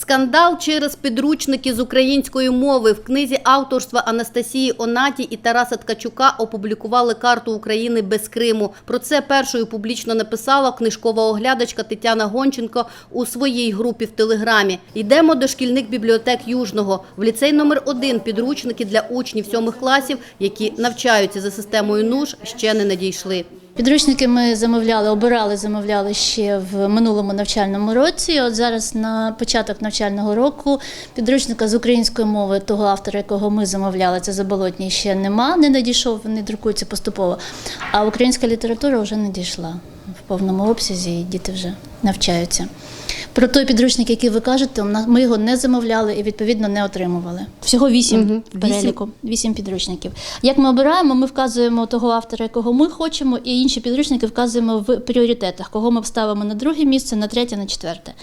Скандал через підручники з української мови в книзі авторства Анастасії Онаті і Тараса Ткачука опублікували карту України без Криму. Про це першою публічно написала книжкова оглядачка Тетяна Гонченко у своїй групі в Телеграмі. Йдемо до шкільних бібліотек Южного. В ліцей номер один підручники для учнів сьомих класів, які навчаються за системою НУШ, ще не надійшли. Підручники ми замовляли, обирали, замовляли ще в минулому навчальному році. От зараз на початок навчального року підручника з української мови, того автора, якого ми замовляли, це заболотній, ще нема, не надійшов, вони друкуються поступово. А українська література вже надійшла в повному обсязі, і діти вже навчаються. Про той підручник, який ви кажете, ми його не замовляли і відповідно не отримували. Всього вісім угу. в переліку, вісім підручників. Як ми обираємо, ми вказуємо того автора, якого ми хочемо, і інші підручники вказуємо в пріоритетах, кого ми ставимо на друге місце, на третє, на четверте.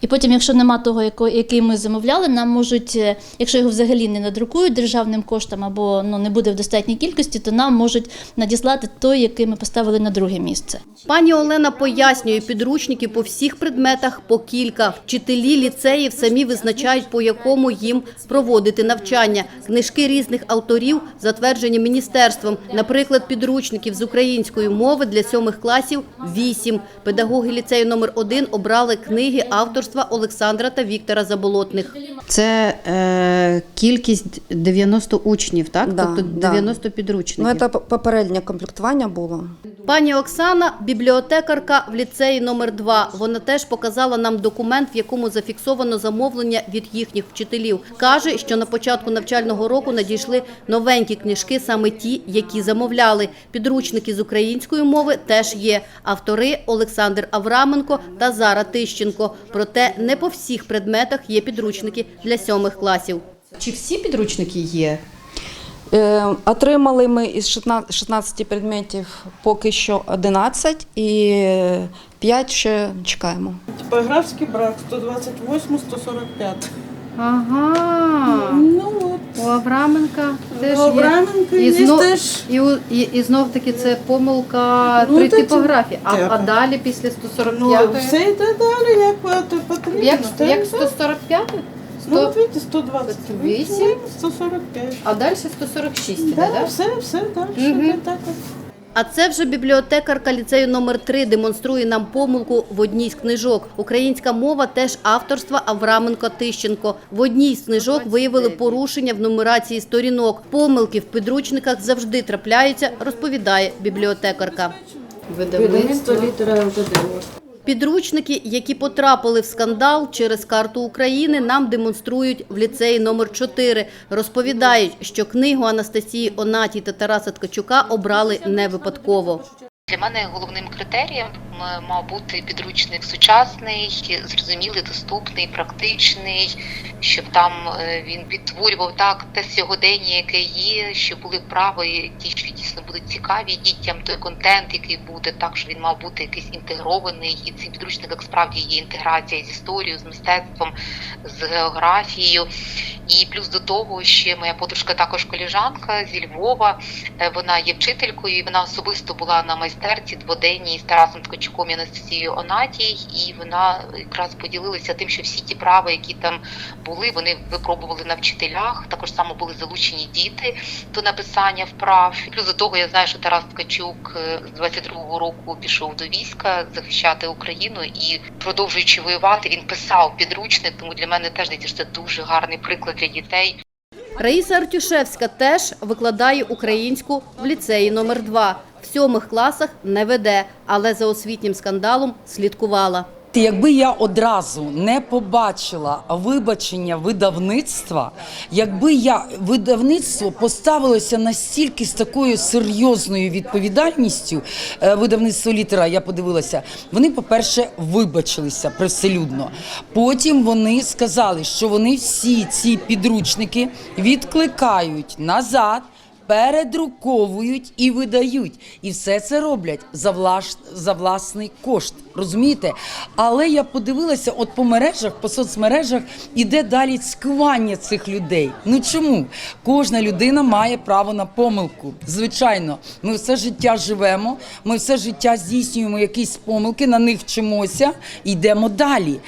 І потім, якщо нема того, який ми замовляли, нам можуть, е, якщо його взагалі не надрукують державним коштом або ну не буде в достатній кількості, то нам можуть надіслати той, який ми поставили на друге місце. Пані Олена пояснює, підручники по всіх предметах по кілька. Вчителі ліцеїв самі визначають, по якому їм проводити навчання. Книжки різних авторів затверджені міністерством. Наприклад, підручників з української мови для сьомих класів – вісім. Педагоги ліцею номер один обрали книги авторства Олександра та Віктора Заболотних. Це е, кількість 90 учнів, так? Да, тобто да. 90 підручників. Ну, це попереднє комплектування було. Пані Оксана – бібліотекарка в ліцеї номер 2 Вона теж показала нам документ, в якому зафіксовано замовлення від їхніх вчителів. Каже, що на початку навчального року надійшли новенькі книжки, саме ті, які замовляли. Підручники з української мови теж є. Автори – Олександр Авраменко та Зара Тищенко. Проте не по всіх предметах є підручники для сьомих класів. Чи всі підручники є? Е, отримали ми із 16 16 предметів поки що 11 і 5 ще чекаємо. Типографський брак 128, 145. Ага. Ну от. У Авраменка теж У Авраменка І, знов, теж. І, і, і знов таки це помилка Ну, при та типографії. А, а далі після 145? Ну, 145 все йде далі, як потрібно. як, як 145 Ну, 100, видите, 128, 128, 145. а далі 146 іде, Да, да? все, все далі. Мгм. йде так от. А це вже бібліотекарка ліцею номер 3 демонструє нам помилку в одній з книжок. Українська мова теж авторства Авраменко Тищенко. В одній з книжок виявили порушення в нумерації сторінок. Помилки в підручниках завжди трапляються, розповідає бібліотекарка. Видавництво літера ЛТД. Підручники, які потрапили в скандал через карту України, нам демонструють в ліцеї номер 4 Розповідають, що книгу Анастасії Онаті та Тараса Ткачука обрали не випадково. Для мене головним критерієм мав бути підручник сучасний, зрозумілий, доступний, практичний, щоб там е, він відтворював так те сьогодення, яке є, щоб були вправи, ті, що дійсно будуть цікаві дітям, той контент, який буде, так що він мав бути якийсь інтегрований, і цей підручник як справді є інтеграція з історією, з мистецтвом, з географією. І плюс до того, ще моя подружка також коліжанка зі Львова. Е, Вона є вчителькою, і вона особисто була на майстерці дводенній з Тарасом Ткачуком і Анастасією Онатій, і вона якраз поділилася тим, що всі ті прави, які там були, вони випробували на вчителях. Також само були залучені діти до написання вправ. Плюс до того, я знаю, що Тарас Ткачук е, з 22-го року пішов до війська захищати Україну і продовжуючи воювати, він писав підручник. Тому для мене теж це дуже гарний приклад для дітей. Раїса Артюшевська теж викладає українську в ліцеї номер 2 В сьомих класах не веде, але за освітнім скандалом слідкувала. Якби я одразу не побачила вибачення видавництва, якби я видавництво поставилося настільки з такою серйозною відповідальністю, е, видавництво літера, я подивилася, вони, по-перше, вибачилися привселюдно. Потім вони сказали, що вони всі ці підручники відкликають назад. Передруковують і видають. І все це роблять за, влаш... за власний кошт. Розумієте? Але я подивилася, от по мережах, по соцмережах іде далі цькування цих людей. Ну чому? Кожна людина має право на помилку. Звичайно, ми все життя живемо, ми все життя здійснюємо якісь помилки, на них вчимося йдемо далі.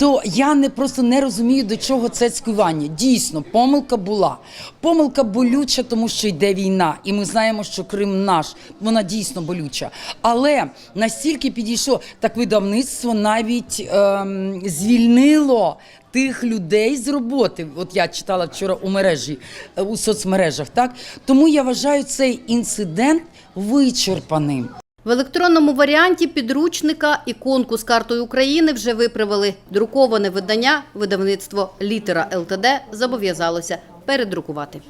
То я не просто не розумію, до чого це цькування. Дійсно, помилка була. Помилка болюча, тому що йде війна, і ми знаємо, що Крим наш. Вона дійсно болюча. Але настільки підійшло, так видавництво навіть ем, звільнило. Тих людей з роботи, от я читала вчора у мережі е, у соцмережах, так тому я вважаю цей інцидент вичерпаним. В електронному варіанті підручника іконку з картою України вже виправили. Друковане видання видавництво «Літера ЛТД» зобов'язалося передрукувати.